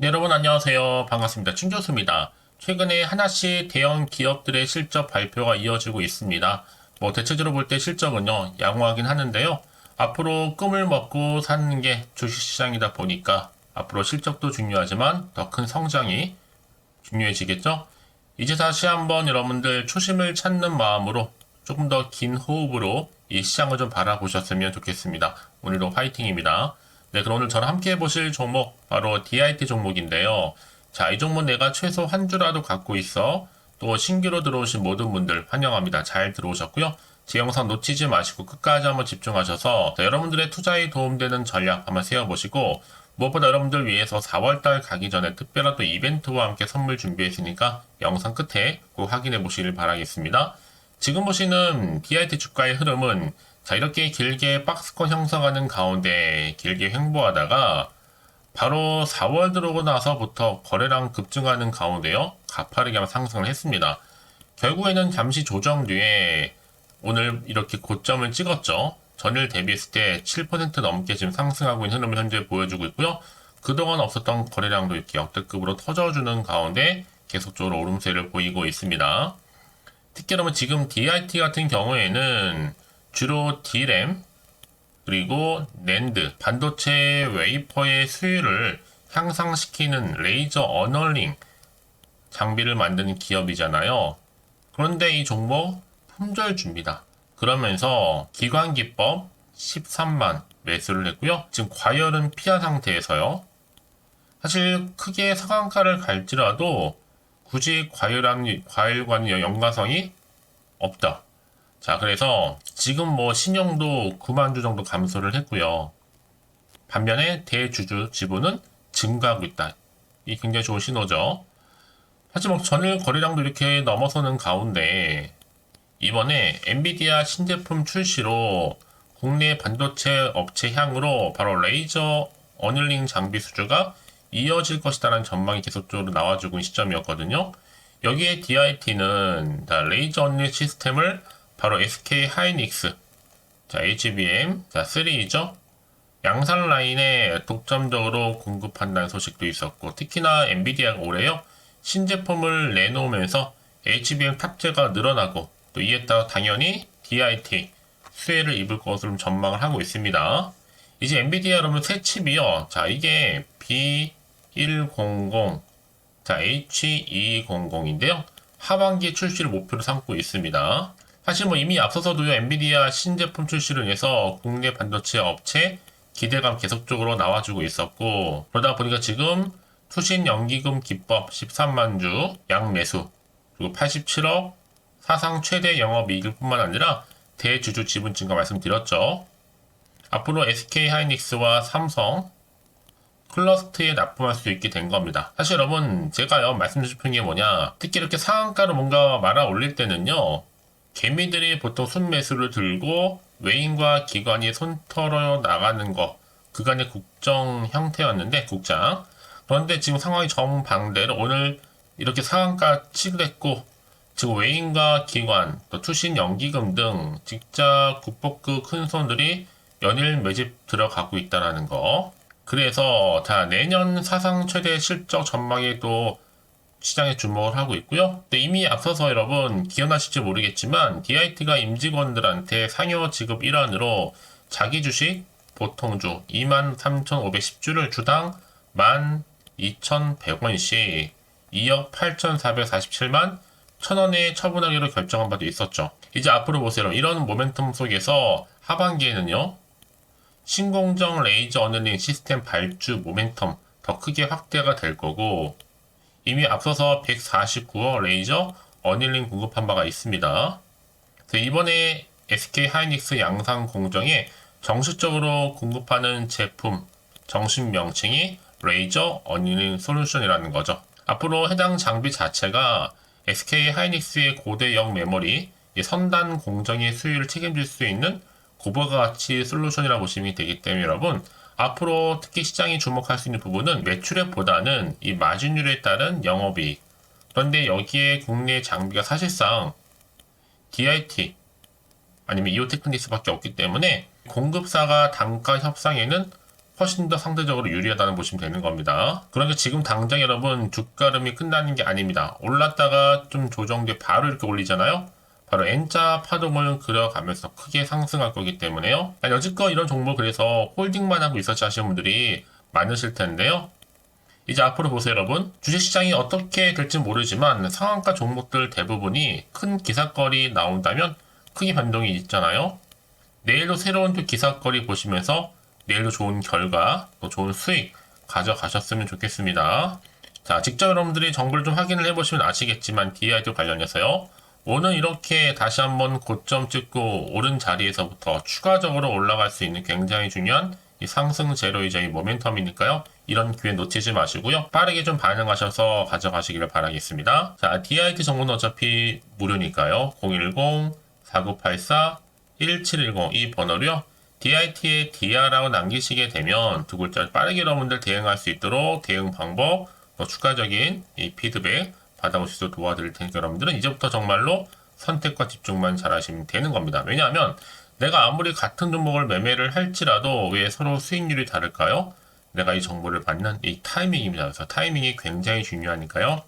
네, 여러분 안녕하세요. 반갑습니다. 충교수입니다. 최근에 하나씩 대형 기업들의 실적 발표가 이어지고 있습니다. 뭐 대체적으로 볼 때 실적은요 양호하긴 하는데요. 앞으로 꿈을 먹고 사는 게 주식시장이다 보니까 앞으로 실적도 중요하지만 더 큰 성장이 중요해지겠죠. 이제 다시 한번 여러분들 초심을 찾는 마음으로 조금 더 긴 호흡으로 이 시장을 좀 바라보셨으면 좋겠습니다. 오늘도 화이팅입니다. 네, 그럼 오늘 저랑 함께 해보실 종목 바로 DIT 종목인데요. 자, 이 종목 내가 최소 한 주라도 갖고 있어 또 신규로 들어오신 모든 분들 환영합니다. 잘 들어오셨고요. 제 영상 놓치지 마시고 끝까지 한번 집중하셔서 자, 여러분들의 투자에 도움되는 전략 한번 세워보시고 무엇보다 여러분들 위해서 4월달 가기 전에 특별한 또 이벤트와 함께 선물 준비했으니까 영상 끝에 꼭 확인해 보시길 바라겠습니다. 지금 보시는 DIT 주가의 흐름은 자 이렇게 길게 박스권 형성하는 가운데 길게 횡보하다가 바로 4월 들어오고 나서부터 거래량 급증하는 가운데요 가파르게 상승을 했습니다. 결국에는 잠시 조정 뒤에 오늘 이렇게 고점을 찍었죠. 전일 대비했을 때 7% 넘게 지금 상승하고 있는 흐름을 현재 보여주고 있고요. 그동안 없었던 거래량도 이렇게 역대급으로 터져주는 가운데 계속적으로 오름세를 보이고 있습니다. 특히 여러분 지금 DIT 같은 경우에는 주로 D램 그리고 낸드 반도체 웨이퍼의 수율을 향상시키는 레이저 어널링 장비를 만드는 기업이잖아요. 그런데 이 종목 품절 줍니다. 그러면서 기관기법 13만 매수를 했고요. 지금 과열은 피한 상태에서요. 사실 크게 상한가를 갈지라도 굳이 과열한, 과열과는 연관성이 없다. 자, 그래서 지금 뭐 신용도 9만 주 정도 감소를 했고요. 반면에 대주주 지분은 증가하고 있다. 이 굉장히 좋은 신호죠. 하지만 뭐 전일 거래량도 이렇게 넘어서는 가운데 이번에 엔비디아 신제품 출시로 국내 반도체 업체 향으로 바로 레이저 어닐링 장비 수주가 이어질 것이다라는 전망이 계속적으로 나와주고 있는 시점이었거든요. 여기에 DIT는 레이저 어닐링 시스템을 바로 SK 하이닉스, 자, HBM, 자, 3죠. 양산 라인에 독점적으로 공급한다는 소식도 있었고, 특히나 엔비디아가 올해요. 신제품을 내놓으면서 HBM 탑재가 늘어나고, 또 이에 따라 당연히 DIT 수혜를 입을 것으로 전망을 하고 있습니다. 이제 엔비디아 여러분 새 칩이요. 자, 이게 B100, 자, H200인데요. 하반기 출시를 목표로 삼고 있습니다. 사실 뭐 이미 앞서서도요, 엔비디아 신제품 출시를 위해서 국내 반도체 업체 기대감 계속적으로 나와주고 있었고, 그러다 보니까 지금 투신 연기금 기법 13만 주 양매수, 그리고 87억 사상 최대 영업이익일 뿐만 아니라 대주주 지분 증가 말씀드렸죠. 앞으로 SK 하이닉스와 삼성, 클러스트에 납품할 수 있게 된 겁니다. 사실 여러분, 제가요, 말씀드리고 싶은 게 뭐냐. 특히 이렇게 상한가로 뭔가 말아 올릴 때는요, 개미들이 보통 순매수를 들고 외인과 기관이 손털어 나가는 거 그간의 국정 형태였는데 국장. 그런데 지금 상황이 정반대로 오늘 이렇게 상한가 치고했고 지금 외인과 기관 또 투신 연기금 등 직자 국보급 큰 손들이 연일 매집 들어가고 있다라는 거. 그래서 자 내년 사상 최대 실적 전망에 또 시장에 주목을 하고 있고요. 근데 이미 앞서서 여러분 기억나실지 모르겠지만 DIT가 임직원들한테 상여 지급 일환으로 자기 주식 보통주 23,510주를 주당 12,100원씩 2억 8,447만 1,000원에 처분하기로 결정한 바도 있었죠. 이제 앞으로 보세요. 이런 모멘텀 속에서 하반기에는요. 신공정 레이저 어널링 시스템 발주 모멘텀 더 크게 확대가 될 거고 이미 앞서서 149억 레이저 어닐링 공급한 바가 있습니다. 이번에 SK 하이닉스 양산 공정에 정식적으로 공급하는 제품 정식 명칭이 레이저 어닐링 솔루션이라는 거죠. 앞으로 해당 장비 자체가 SK 하이닉스의 고대형 메모리 선단 공정의 수율을 책임질 수 있는 고부가 가치 솔루션이라고 보시면 되기 때문에 여러분 앞으로 특히 시장이 주목할 수 있는 부분은 매출액보다는 이 마진율에 따른 영업이익. 그런데 여기에 국내 장비가 사실상 DIT 아니면 이오 테크니스밖에 없기 때문에 공급사가 단가 협상에는 훨씬 더 상대적으로 유리하다는 보시면 되는 겁니다. 그러니까 지금 당장 여러분 주가름이 끝나는 게 아닙니다. 올랐다가 좀 조정돼 바로 이렇게 올리잖아요. 바로 N자 파동을 그려가면서 크게 상승할 거기 때문에요. 아니, 여지껏 이런 종목 그래서 홀딩만 하고 있었지 하시는 분들이 많으실 텐데요. 이제 앞으로 보세요, 여러분. 주식시장이 어떻게 될지 모르지만 상한가 종목들 대부분이 큰 기사거리 나온다면 크게 변동이 있잖아요. 내일도 새로운 또 기사거리 보시면서 내일도 좋은 결과, 또 좋은 수익 가져가셨으면 좋겠습니다. 자, 직접 여러분들이 정보를 좀 확인을 해보시면 아시겠지만 DI도 관련해서요. 오늘 이렇게 다시 한번 고점 찍고 오른 자리에서부터 추가적으로 올라갈 수 있는 굉장히 중요한 이 상승 제로이자 이 모멘텀이니까요. 이런 기회 놓치지 마시고요. 빠르게 좀 반응하셔서 가져가시기를 바라겠습니다. 자, DIT 정보는 어차피 무료니까요. 010-4984-1710 이 번호로요. DIT에 DR라고 남기시게 되면 두 글자 빠르게 여러분들 대응할 수 있도록 대응 방법, 또 추가적인 이 피드백 수 도와드릴 테니까 여러분들은 이제부터 정말로 선택과 집중만 잘 하시면 되는 겁니다. 왜냐하면 내가 아무리 같은 종목을 매매를 할지라도 왜 서로 수익률이 다를까요? 내가 이 정보를 받는 이 타이밍입니다. 그래서 타이밍이 굉장히 중요하니까요.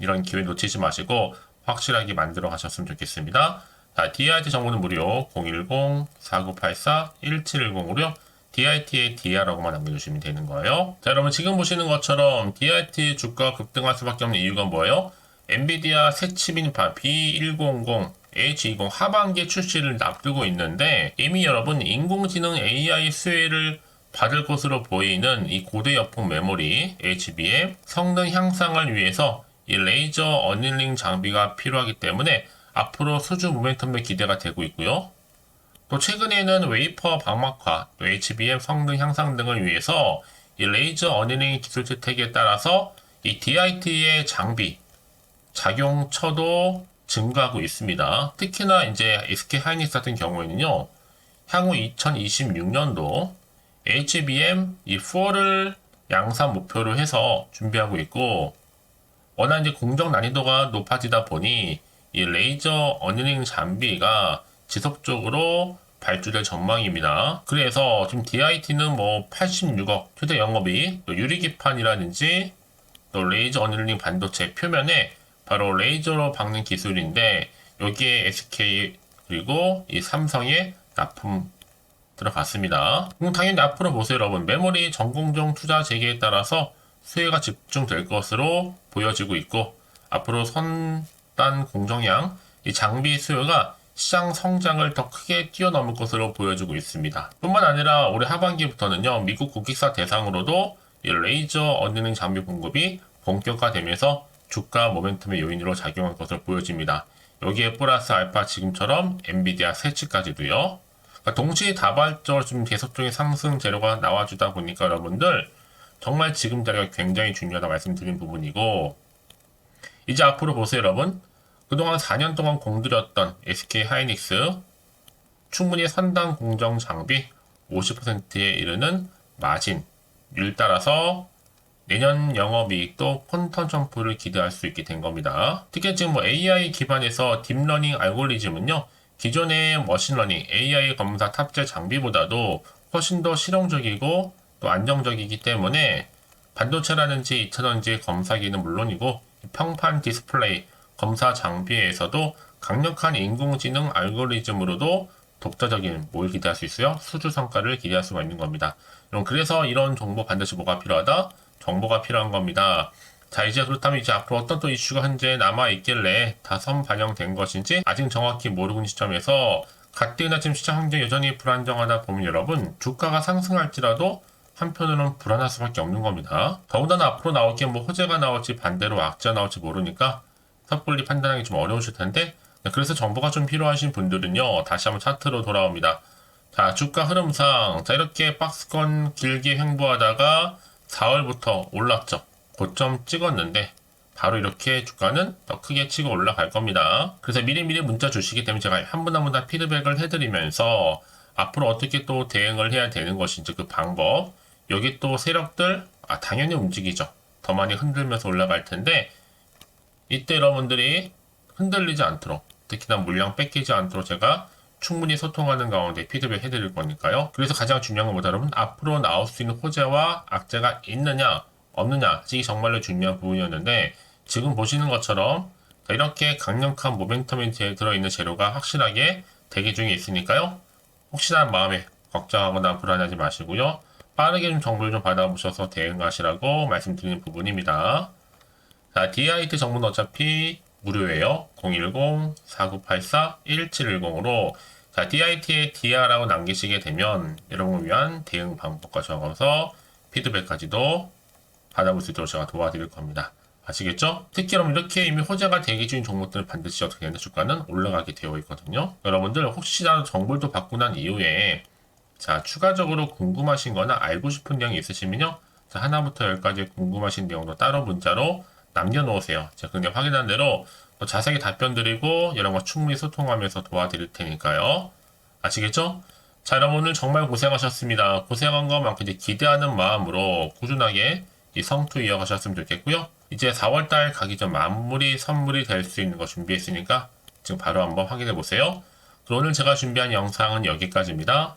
이런 기회 놓치지 마시고 확실하게 만들어 가셨으면 좋겠습니다. 자, DIT 정보는 무료 010-4984-1710으로요. DIT의 DR라고만 남겨주시면 되는 거예요. 자, 여러분 지금 보시는 것처럼 DIT 주가 급등할 수밖에 없는 이유가 뭐예요? 엔비디아 새 칩인 B100 H20 하반기 출시를 앞두고 있는데 이미 여러분 인공지능 AI 수혜를 받을 것으로 보이는 이 고대 여풍 메모리 HBM 성능 향상을 위해서 이 레이저 어닐링 장비가 필요하기 때문에 앞으로 수주 모멘텀의 기대가 되고 있고요. 또 최근에는 웨이퍼 방막화, 또 HBM 성능 향상 등을 위해서 이 레이저 어닐링 기술 채택에 따라서 이 DIT의 장비 작용처도 증가하고 있습니다. 특히나 이제 SK 하이닉스 같은 경우에는요, 향후 2026년도 HBM 이 4를 양산 목표로 해서 준비하고 있고, 워낙 이제 공정 난이도가 높아지다 보니 이 레이저 어닝 장비가 지속적으로 발주될 전망입니다. 그래서 지금 DIT는 뭐 86억 최대 영업이 또 유리기판이라든지 또 레이저 어닝 반도체 표면에 바로 레이저로 박는 기술인데 여기에 SK 그리고 이 삼성의 납품 들어갔습니다. 그럼 당연히 앞으로 보세요 여러분 메모리 전공정 투자 재개에 따라서 수혜가 집중될 것으로 보여지고 있고 앞으로 선단 공정량 이 장비 수요가 시장 성장을 더 크게 뛰어넘을 것으로 보여지고 있습니다. 뿐만 아니라 올해 하반기부터는요 미국 고객사 대상으로도 이 레이저 어닝 장비 공급이 본격화되면서 주가 모멘텀의 요인으로 작용할 것으로 보여집니다. 여기에 플러스 알파 지금처럼 엔비디아 세치까지도요. 그러니까 동시에 다발적으로 좀 계속적인 상승 재료가 나와주다 보니까 여러분들 정말 지금 자리가 굉장히 중요하다 말씀드린 부분이고 이제 앞으로 보세요 여러분 그동안 4년 동안 공들였던 SK 하이닉스 충분히 선당 공정 장비 50%에 이르는 마진율 따라서 내년 영업이익도 퀀텀 점프를 기대할 수 있게 된 겁니다. 특히 지금 뭐 AI 기반에서 딥러닝 알고리즘은요, 기존의 머신러닝 AI 검사 탑재 장비보다도 훨씬 더 실용적이고 또 안정적이기 때문에 반도체라든지 2차전지 검사기는 물론이고 평판 디스플레이 검사 장비에서도 강력한 인공지능 알고리즘으로도 독자적인 뭘 기대할 수 있어요? 수주 성과를 기대할 수가 있는 겁니다. 그럼 그래서 이런 정보 반드시 뭐가 필요하다? 정보가 필요한 겁니다. 자, 이제 그렇다면 이제 앞으로 어떤 또 이슈가 현재 남아 있길래 다 선 반영된 것인지 아직 정확히 모르고 있는 시점에서 가뜩이나 지금 시장 환경이 여전히 불안정하다 보면 여러분 주가가 상승할지라도 한편으로는 불안할 수밖에 없는 겁니다. 더군다나 앞으로 나올 게 뭐 호재가 나올지 반대로 악재가 나올지 모르니까 섣불리 판단하기 좀 어려우실 텐데 네, 그래서 정보가 좀 필요하신 분들은요 다시 한번 차트로 돌아옵니다. 자 주가 흐름상 자 이렇게 박스권 길게 횡보하다가 4월부터 올랐죠. 고점 찍었는데 바로 이렇게 주가는 더 크게 치고 올라갈 겁니다. 그래서 미리미리 문자 주시기 때문에 제가 한 분 한 분 다 피드백을 해드리면서 앞으로 어떻게 또 대응을 해야 되는 것인지 그 방법 여기 또 세력들 아 당연히 움직이죠. 더 많이 흔들면서 올라갈 텐데 이때 여러분들이 흔들리지 않도록 특히나 물량 뺏기지 않도록 제가 충분히 소통하는 가운데 피드백 해드릴 거니까요. 그래서 가장 중요한 건 뭐다 여러분? 앞으로 나올 수 있는 호재와 악재가 있느냐 없느냐 이게 정말로 중요한 부분이었는데 지금 보시는 것처럼 자, 이렇게 강력한 모멘텀이 들어있는 재료가 확실하게 대기 중에 있으니까요. 혹시나 마음에 걱정하거나 불안하지 마시고요. 빠르게 좀 정보를 좀 받아보셔서 대응하시라고 말씀드리는 부분입니다. 자, DIT 정보는 어차피 무료예요. 010-4984-1710으로 자, DIT에 DR라고 남기시게 되면 여러분을 위한 대응 방법과 적어서 피드백까지도 받아볼 수 있도록 제가 도와드릴 겁니다. 아시겠죠? 특히 여러분 이렇게 이미 호재가 대기 중인 종목들은 반드시 어떻게 되는 주가는 올라가게 되어 있거든요. 여러분들 혹시라도 정보를 받고 난 이후에 자 추가적으로 궁금하신 거나 알고 싶은 내용이 있으시면요. 자, 하나부터 열까지 궁금하신 내용도 따로 문자로 남겨놓으세요. 제가 그냥 확인한 대로 더 자세하게 답변 드리고 여러분과 충분히 소통하면서 도와드릴 테니까요. 아시겠죠? 자, 여러분 오늘 정말 고생하셨습니다. 고생한 것만큼 이제 기대하는 마음으로 꾸준하게 이 성투 이어가셨으면 좋겠고요. 이제 4월달 가기 전 마무리 선물이 될 수 있는 거 준비했으니까 지금 바로 한번 확인해 보세요. 그럼 오늘 제가 준비한 영상은 여기까지입니다.